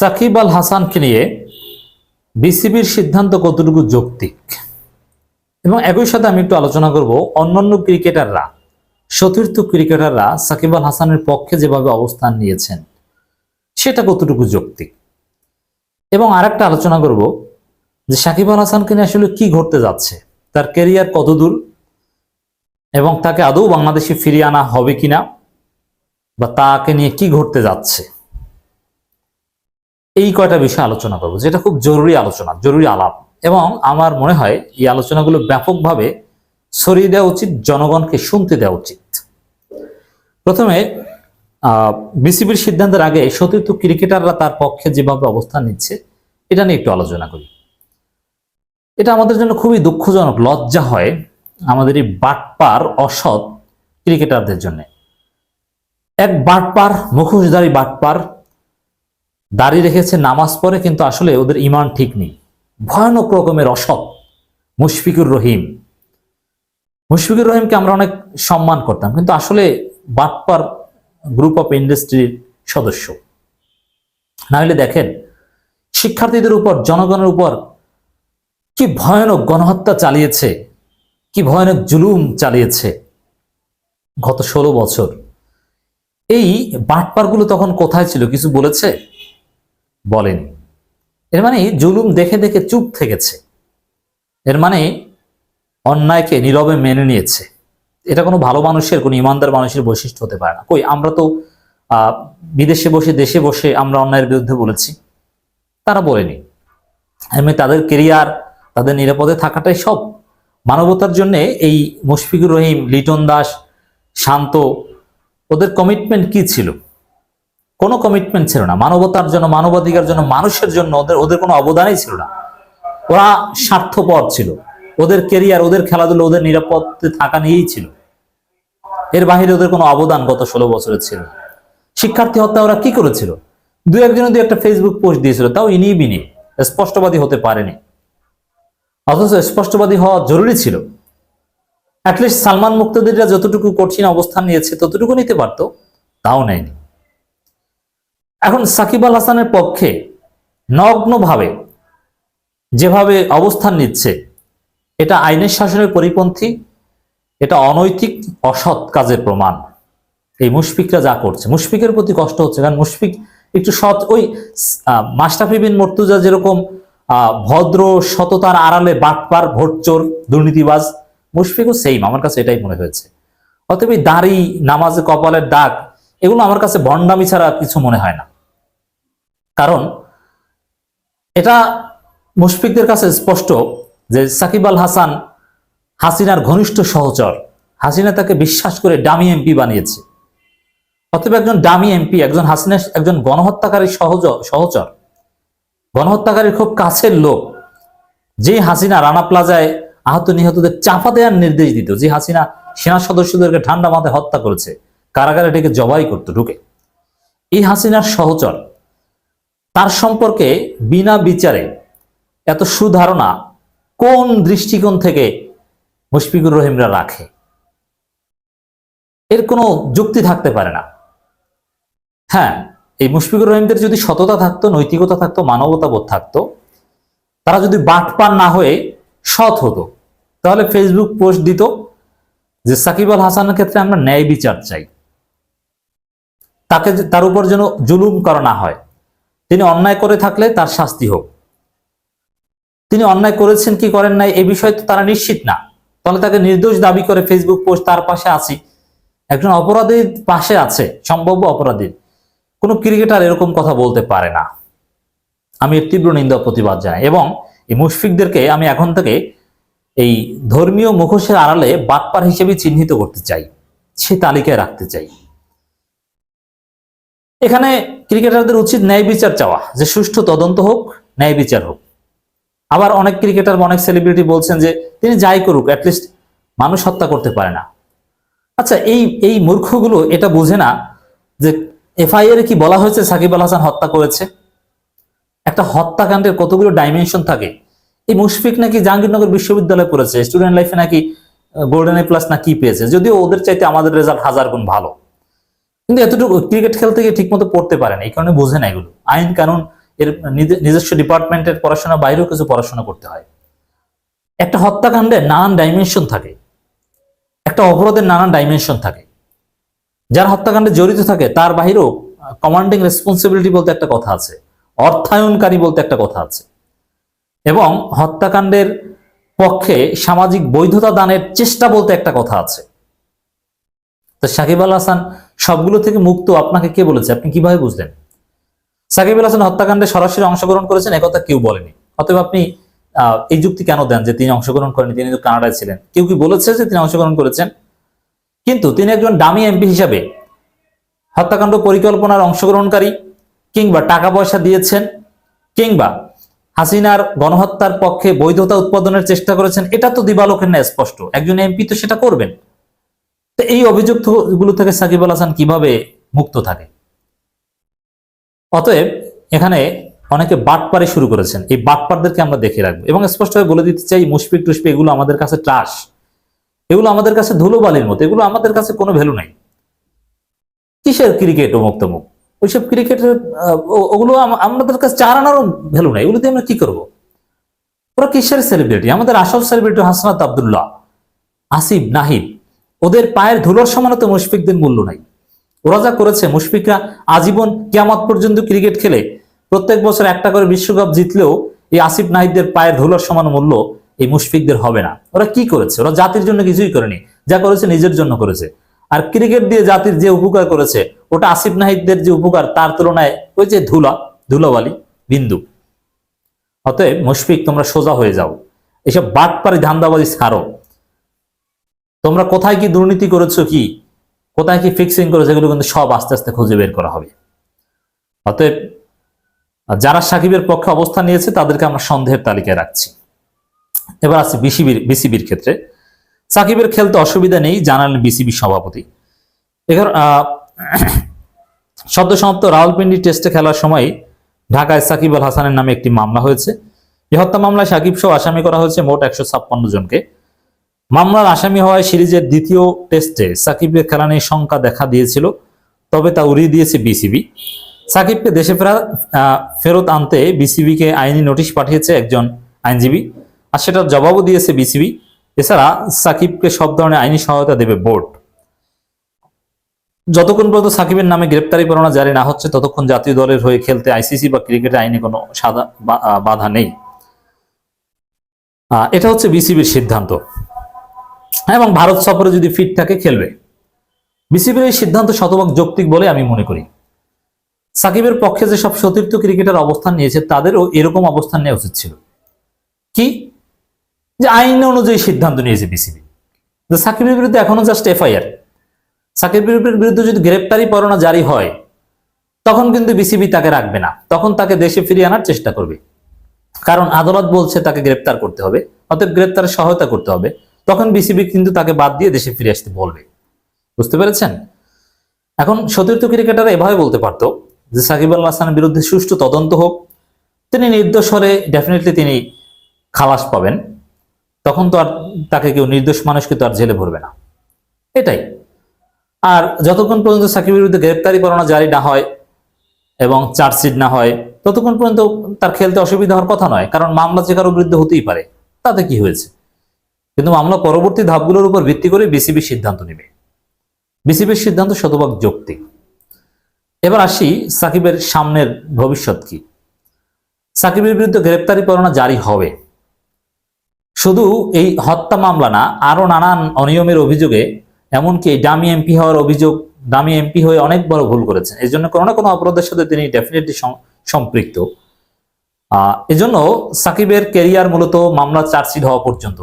সাকিব আল হাসানকে নিয়ে বিসিবির সিদ্ধান্ত কতটুকু যৌক্তিক? এবং একই সাথে আমি একটু আলোচনা করব অন্যান্য ক্রিকেটাররা, সতীর্থ ক্রিকেটাররা সাকিব আল হাসানের পক্ষে যেভাবে অবস্থান নিয়েছেন, সেটা কতটুকু যৌক্তিক? এবং আরেকটা আলোচনা করব যে সাকিব আল হাসানকে নিয়ে আসলে কি ঘটতে যাচ্ছে, তার কেরিয়ার কতদূর এবং তাকে আদৌ বাংলাদেশে ফিরিয়ে আনা হবে কিনা বা তাকে নিয়ে কি ঘটতে যাচ্ছে? এই কয়টা বিষয় আলোচনা করব, যেটা খুব জরুরি আলোচনা, জরুরি আলাপ। এবং আমার মনে হয় এই আলোচনাগুলো ব্যাপকভাবে ছড়িয়ে দেওয়া উচিত, জনগণকে শুনতে দেওয়া উচিত। প্রথমে বিসিবির সিদ্ধান্তের আগে সতীর্থ ক্রিকেটাররা তার পক্ষে যেভাবে অবস্থান নিচ্ছে, এটা নিয়ে একটু আলোচনা করি। এটা আমাদের জন্য খুবই দুঃখজনক, লজ্জা হয় আমাদের এই বাটপার অসৎ ক্রিকেটারদের জন্য। এক বাটপার, মুখোশধারী বাটপার দাড়ি রেখেছে নামাজ পড়ে, কিন্তু আসলে ওদের ইমান ঠিক নেই। ভয়ানক রকমের অসৎ মুশফিকুর রহিম। মুশফিকুর রহিমকে আমরা অনেক সম্মান করতাম, কিন্তু আসলে বাটপার গ্রুপ অফ ইন্ডাস্ট্রির সদস্য। না হলে দেখেন, শিক্ষার্থীদের উপর, জনগণের উপর কি ভয়ানক গণহত্যা চালিয়েছে, কি ভয়ানক জুলুম চালিয়েছে গত ষোলো বছর। এই বাটপারগুলো তখন কোথায় ছিল, কিছু বলেছে? বলেনি। এর মানে জুলুম দেখে দেখে চুপ থেকেছে। এর মানে অন্যায়কে নীরবে মেনে নিয়েছে। এটা কোনো ভালো মানুষের, কোনো ইমানদার মানুষের বৈশিষ্ট্য হতে পারে না। কই, আমরা তো বিদেশে বসে, দেশে বসে আমরা অন্যায়ের বিরুদ্ধে বলেছি। তারা বলেনি। এমনি তাদের কেরিয়ার, তাদের নিরাপদে থাকাটাই সব। মানবতার জন্য এই মুশফিকুর রহিম, লিটন দাস, শান্ত, ওদের কমিটমেন্ট কি ছিল? কোনো কমিটমেন্ট ছিল না। মানবতার জন্য, মানবাধিকার জন্য, মানুষের জন্য ওদের ওদের কোনো অবদানই ছিল না। ওরা স্বার্থপর ছিল। ওদের কেরিয়ার ওদের খেলাধুলো, ওদের নিরাপত্তে থাকা নিয়েই ছিল। এর বাহিরে ওদের কোনো অবদান গত ষোলো বছরে ছিল শিক্ষার্থী হত্যা ওরা কি করেছিল? দু একজন দু একটা ফেসবুক পোস্ট দিয়েছিল। তাও ইনি বিনি। স্পষ্টবাদী হতে পারেনি। অথচ স্পষ্টবাদী হওয়া জরুরি ছিল। অ্যাটলিস্ট সালমান মুক্তাদিররা যতটুকু কঠিন অবস্থান নিয়েছে, ততটুকু নিতে পারতো, তাও নেয়নি। এখন সাকিব আল হাসানের পক্ষে নগ্নভাবে যেভাবে অবস্থান নিচ্ছে, এটা আইনের শাসনের পরিপন্থী, এটা অনৈতিক, অসৎ কাজের প্রমাণ। এই মুশফিকরা যা করছে, মুশফিকের প্রতি কষ্ট হচ্ছে, কারণ মুশফিক একটু সৎ। ওই মাশরাফি বিন মর্তুজা যেরকম ভদ্র, সততার আড়ালে বাটপার, ভোটচোর, দুর্নীতিবাজ, মুশফিকও সেইম আমার কাছে এটাই মনে হয়েছে। অতএব দাড়ি, নামাজে, কপালের দাগ এগুলো আমার কাছে বন্ডামি ছাড়া কিছু মনে হয় না। কারণ এটা মুশফিকদের কাছে স্পষ্ট যে সাকিব আল হাসান হাসিনার ঘনিষ্ঠ সহচর। হাসিনা তাকে বিশ্বাস করে ডামি এমপি বানিয়েছে। অতএব একজন ডামি এমপি, একজন হাসিনা, একজন গণহত্যাকারী সহজ, সহচর। গণহত্যাকারীর খুব কাছের লোক। যে হাসিনা রানা প্লাজায় আহত নিহতদের চাপা দেওয়ার নির্দেশ দিত, যে হাসিনা সেনা সদস্যদেরকে ঠান্ডা মাথায় হত্যা করেছে। কারাগারে ডেকে জবাই করতো ঢুকে। এই হাসিনার সহচর। তার সম্পর্কে বিনা বিচারে এত সুধারণা কোন দৃষ্টিকোণ থেকে মুশফিকুর রহিমরা রাখে? এর কোনো যুক্তি থাকতে পারে না। হ্যাঁ এই মুশফিকুর রহিমদের যদি সততা থাকতো, নৈতিকতা থাকতো, মানবতাবোধ থাকতো, তারা যদি বাটপার না হয়ে সৎ হতো, তাহলে ফেসবুক পোস্ট দিত যে সাকিব আল হাসানের ক্ষেত্রে আমরা ন্যায় বিচার চাই। তাকে তার উপর যেন জুলুম করা না হয়। তিনি অন্যায় করে থাকলে তার শাস্তি হোক। তিনি অন্যায় করেছেন, কি করেন নাই, এ বিষয়ে তো তারা নিশ্চিত না। তাহলে তাকে নির্দোষ দাবি করে ফেসবুক পোস্ট তার পাশে আছি। একজন অপরাধীর পাশে আছে, সম্ভাব্য অপরাধীর। কোনো ক্রিকেটার এরকম কথা বলতে পারে না। আমি এর তীব্র নিন্দা প্রতিবাদ জানাই। এবং এই মুশফিকদেরকে আমি এখন থেকে এই ধর্মীয় মুখোশের আড়ালে বাটপার হিসেবে চিহ্নিত করতে চাই। সে তালিকায় রাখতে চাই। এখানে ক্রিকেটারদের উচিত ন্যায় বিচার চাওয়া, যে সুষ্ঠু তদন্ত হোক, ন্যায় বিচার হোক। আবার অনেক ক্রিকেটার অনেক সেলিব্রিটি বলছেন যে, তিনি যাই করুক অ্যাটলিস্ট মানুষ হত্যা করতে পারে না। আচ্ছা এই এই মূর্খগুলো এটা বোঝে না যে এফআইআর কি বলা হয়েছে? সাকিব আল হাসান হত্যা করেছে। একটা হত্যাকাণ্ডের কতগুলো ডাইমেনশন থাকে। এই মুশফিক নাকি জাহাঙ্গীরনগর বিশ্ববিদ্যালয়ে পড়েছে স্টুডেন্ট লাইফে নাকি গোল্ডেন এ প্লাস না কি পেয়েছে? যদিও ওদের চাইতে আমাদের রেজাল্ট হাজার গুণ ভালো। কিন্তু এতটুকু ক্রিকেট খেলতে গিয়ে ঠিক মতো পড়তে পারে না, এই কারণে বোঝে না এগুলো। আইন, কানুন, এর নিজস্ব ডিপার্টমেন্টের পড়াশোনা, বাইরেও কিছু পড়াশোনা করতে হয়। একটা হত্যাকাণ্ডে নানান ডাইমেনশন থাকে। একটা অপরাধের নানান ডাইমেনশন থাকে। যার হত্যাকাণ্ডে জড়িত থাকে, তার বাহিরেও কমান্ডিং রেসপন্সিবিলিটি বলতে একটা কথা আছে, অর্থায়নকারী বলতে একটা কথা আছে। এবং হত্যাকাণ্ডের পক্ষে সামাজিক বৈধতা দানের চেষ্টা বলতে একটা কথা আছে। তো সাকিব আল হাসান সবগুলো থেকে মুক্ত আপনাকে কে বলেছে? আপনি কীভাবে বুঝলেন? সাকিব আল হাসান হত্যাকাণ্ডে সরাসরি অংশগ্রহণ করেছেন, একথা কেউ বলেনি। অতএব আপনি এই যুক্তি কেন দেন যে তিনি অংশগ্রহণ করেনি তিনি কানাডায় ছিলেন। কেউ কি বলেছে যে তিনি অংশগ্রহণ করেছেন? কিন্তু তিনি একজন দামি এমপি হিসাবে হত্যাকাণ্ড পরিকল্পনার অংশগ্রহণকারী কিংবা টাকা পয়সা দিয়েছেন কিংবা হাসিনার গণহত্যার পক্ষে বৈধতা উৎপাদনের চেষ্টা করেছেন, এটা তো দিবালোকের না স্পষ্ট। একজন এমপি তো সেটা করবেন। তো এই অভিযুক্তগুলো থেকে সাকিব আল হাসান কীভাবে মুক্ত থাকে? অতএব এখানে অনেকে বাটপারে শুরু করেছেন। এই বাটপারদেরকে আমরা দেখে রাখব এবং স্পষ্টভাবে বলে দিতে চাই, মুশফিক টুসফি এগুলো আমাদের কাছে ট্রাস এগুলো আমাদের কাছে ধুলোবালির মতো। এগুলো আমাদের কাছে কোনো ভ্যালু নাই। কিসের ক্রিকেট অমুক তমুক ওইসব ক্রিকেটের ওগুলো আমাদের কাছে চারানোরও ভ্যালু নাই। এগুলো দিয়ে আমরা কি করব? ওরা কিসের সেলিব্রিটি আমাদের আসল সেলিব্রিটি হাসনাত আবদুল্লাহ, আসিফ নাহিদ। ওদের পায়ের ধুলোর সমানও তো মুশফিকদের মূল্য নাই। ওরা যা করেছে, মুশফিকরা আজীবন কিয়ামত পর্যন্ত ক্রিকেট খেলে প্রত্যেক বছর একটা করে বিশ্বকাপ জিতলেও এই আসিফ নাহিদদের পায়ের ধুলোর সমান মূল্য এই মুশফিকদের হবে না। ওরা কি করেছে? ওরা জাতির জন্য কিছুই করেনি। যা করেছে নিজের জন্য করেছে। আর ক্রিকেট দিয়ে জাতির যে উপকার করেছে, ওটা আসিফ নাহিদদের যে উপকার, তার তুলনায় ওই যে ধুলা, ধুলাবালি, বিন্দু। অতএব মুশফিক, তোমরা সোজা হয়ে যাও। এসব বাদ বাটপারি ধান্দাবাজি ছাড়ো তোমরা কোথায় কি দুর্নীতি করেছ কি? কোথায় কি ফিক্সিং করেছ? এগুলো কিন্তু সব আস্তে আস্তে খুঁজে বের করা হবে। অতএব, যারা সাকিবের পক্ষে অবস্থান নিয়েছে, তাদেরকে আমরা সন্দেহের তালিকায় রাখছি। এবার আছে বিসিবির বিসিবির ক্ষেত্রে। সাকিবের খেলতে অসুবিধা নেই, জানালেন বিসিবি সভাপতি। এবার সদ্য সমাপ্ত রাওয়ালপিন্ডি টেস্টে খেলার সময় ঢাকায় সাকিব আল হাসানের নামে একটি মামলা হয়েছে। এই হত্যা মামলায় সাকিব সহ আসামি করা হয়েছে মোট একশো ছাপ্পান্ন জনকে। মামলার আসামি হওয়ায় সিরিজের দ্বিতীয় টেস্টে সাকিবের খেলা নিয়ে শঙ্কা দেখা দিয়েছিল, তবে তা উড়িয়ে দিয়েছে বিসিবি। সাকিবকে দেশে ফেরা ফেরত আনতে বিসিবিকে আইনি নোটিশ পাঠিয়েছে একজন আইনজীবী, আর সেটার জবাবও দিয়েছে বিসিবি। এছাড়া সাকিবকে সব ধরনের আইনি সহায়তা দেবে বোর্ড। যতক্ষণ পর্যন্ত সাকিবের নামে গ্রেপ্তারি পরোয়ানা জারি না হচ্ছে, ততক্ষণ জাতীয় দলের হয়ে খেলতে আইসিসি বা ক্রিকেট আইনে কোনো সাদা বাধা নেই। এটা হচ্ছে বিসিবির সিদ্ধান্ত। এবং ভারত সফরে যদি ফিট থাকে, খেলবে। বিসিবির এই সিদ্ধান্ত শতভাগ যৌক্তিক বলে আমি মনে করি। সাকিবের পক্ষে যে সব সতীর্থ ক্রিকেটার অবস্থান নিয়েছে, তাদেরও এরকম অবস্থান নেওয়া উচিত ছিল। কি? যে আইন অনুযায়ী সিদ্ধান্ত নিয়েছে বিসিবি যে সাকিবের বিরুদ্ধে এখনও জাস্ট এফআইআর সাকিবের বিরুদ্ধে যদি গ্রেপ্তারি পরোয়ানা জারি হয়, তখন কিন্তু বিসিবি তাকে রাখবে না। তখন তাকে দেশে ফিরিয়ে আনার চেষ্টা করবে। কারণ আদালত বলছে তাকে গ্রেপ্তার করতে হবে, অতএব গ্রেপ্তারের সহায়তা করতে হবে। তখন বিসিবি কিন্তু তাকে বাদ দিয়ে দেশে ফিরে আসতে বলবে। বুঝতে পেরেছেন? এখন সতীর্থ ক্রিকেটার এভাবে বলতে পারতো যে সাকিব আল হাসানের বিরুদ্ধে সুষ্ঠু তদন্ত হোক, তিনি নির্দোষ হলে ডেফিনেটলি তিনি খালাস পাবেন। তখন তো আর তাকে কেউ নির্দোষ মানুষকে তো আর জেলে ভরবে না। এটাই। আর যতক্ষণ পর্যন্ত সাকিবের বিরুদ্ধে গ্রেপ্তারি পরোয়ানা জারি না হয় এবং চার্জশিট না হয়, ততক্ষণ পর্যন্ত তার খেলতে অসুবিধা হওয়ার কথা নয়, কারণ মামলা যে কারও বিরুদ্ধে হতেই পারে, তাতে কি হয়েছে? কিন্তু মামলা পরবর্তী ধাপগুলোর উপর ভিত্তি করে বিসিবি সিদ্ধান্ত নেবে। বিসিবির সিদ্ধান্ত শতভাগ যৌক্তিক। এবার আসি সাকিবের সামনের ভবিষ্যৎ কি। সাকিবের বিরুদ্ধে গ্রেপ্তারি পরোয়ানা জারি হবে। শুধু এই হত্যা মামলা না আরও নানান অনিয়মের অভিযোগে, এমনকি ডামি এমপি হওয়ার অভিযোগ ডামি এমপি হয়ে অনেক বড় ভুল করেছেন। এই জন্য কোনো না কোনো অপরাধের সাথে তিনি ডেফিনেটলি সম্পৃক্ত। এজন্য সাকিবের ক্যারিয়ার মূলত মামলা চার্জশিট হওয়া পর্যন্ত।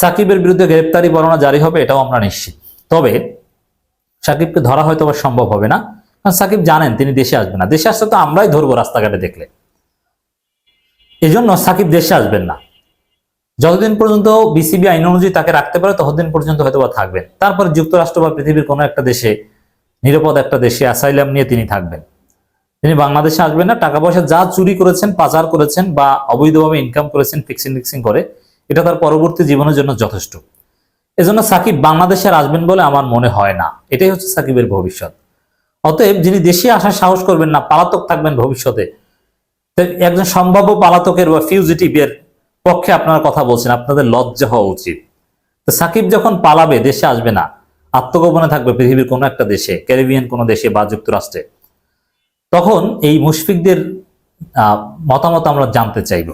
সাকিবের বিরুদ্ধে গ্রেপ্তারি পরোয়ানা জারি হবে, এটাও আমরা নিশ্চিত। তবে সাকিবকে ধরা হয়তো আবার সম্ভব হবে না, কারণ সাকিব জানেন তিনি দেশে আসবেন না। দেশে আসলে তো আমরাই ধরবো রাস্তাঘাটে দেখলে। এজন্য সাকিব দেশে আসবেন না। যতদিন পর্যন্ত বিসিবি আইন অনুযায়ী তাকে রাখতে পারে, ততদিন পর্যন্ত হয়তো বা থাকবেন। তারপর যুক্তরাষ্ট্র বা পৃথিবীর কোনো একটা দেশে, নিরাপদ একটা দেশে অ্যাসাইলাম নিয়ে তিনি থাকবেন। তিনি বাংলাদেশে আসবেন না, টাকা পয়সা যা চুরি করেছেন, পাচার করেছেন বা অবৈধভাবে ইনকাম করেছেন ফিক্সিং ফিক্সিং করে এটা তার পরবর্তী জীবনের জন্য যথেষ্ট। এজন্য সাকিব বাংলাদেশে আসবেন বলে আমার মনে হয় না। এটাই হচ্ছে সাকিবের ভবিষ্যৎ। অতএব যিনি দেশে আসার সাহস করবেন না, পালাতক থাকবেন ভবিষ্যতে একজন সম্ভাব্য পালাতকের বা ফিউজিটিভের পক্ষে আপনারা কথা বলছেন, আপনাদের লজ্জা হওয়া উচিত। তো সাকিব যখন পালাবে, দেশে আসবে না, আত্মগোপনে থাকবে পৃথিবীর কোনো একটা দেশে, ক্যারিবিয়ান কোনো দেশে বা যুক্তরাষ্ট্রে, তখন এই মুশফিকদের মতামত আমরা জানতে চাইব।